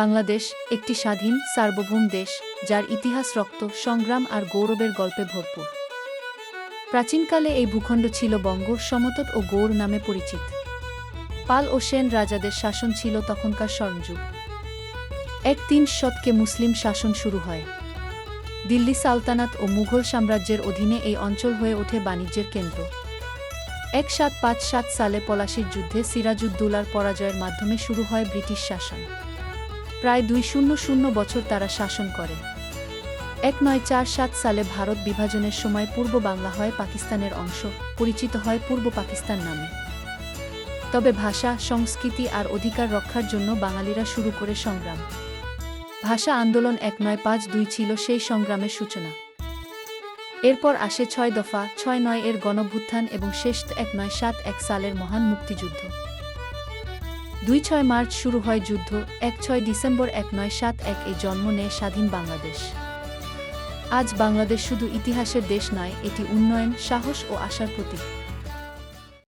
বাংলাদেশ একটি স্বাধীন, সার্বভৌম দেশ, যার ইতিহাস, রক্ত, সংগ্রাম আর গৌরবের গল্পে ভরপুর। প্রাচীনকালে এই ভূখণ্ড ছিল বঙ্গ, সমতট ও গৌর নামে পরিচিত। পাল ও সেন রাজাদের শাসন ছিল তখনকার স্বর্ণযুগ। এক তিন শতকে মুসলিম শাসন শুরু হয়। দিল্লি সালতানাত ও মুঘল সাম্রাজ্যের অধীনে এই অঞ্চল হয়ে ওঠে বাণিজ্যের কেন্দ্র। এক সাত পাঁচ সাত সালে পলাশির যুদ্ধে সিরাজউদ্দৌলার পরাজয়ের মাধ্যমে শুরু হয় ব্রিটিশ শাসন। প্রায় দুই শূন্য শূন্য বছর তারা শাসন করে এক নয় চার সাত সালে ভারত বিভাজনের সময় পূর্ব বাংলা হয় পাকিস্তানের অংশ, পরিচিত হয় পূর্ব পাকিস্তান নামে। তবে ভাষা, সংস্কৃতি আর অধিকার রক্ষার জন্য বাঙালিরা শুরু করে সংগ্রাম। ভাষা আন্দোলন এক নয় পাঁচ দুই ছিল সেই সংগ্রামের সূচনা। এরপর আসে ছয় দফা, ছয় নয় এর গণভ্যুত্থান এবং শেষ এক নয় সাত এক সালের মহান মুক্তিযুদ্ধ। দুই ছয় মার্চ শুরু হয় যুদ্ধ এক ছয় ডিসেম্বর এক নয় সাত, এক এ জন্ম নেয় স্বাধীন বাংলাদেশ। আজ বাংলাদেশ শুধু ইতিহাসের দেশ নয়, এটি উন্নয়ন, সাহস ও আশার প্রতীক।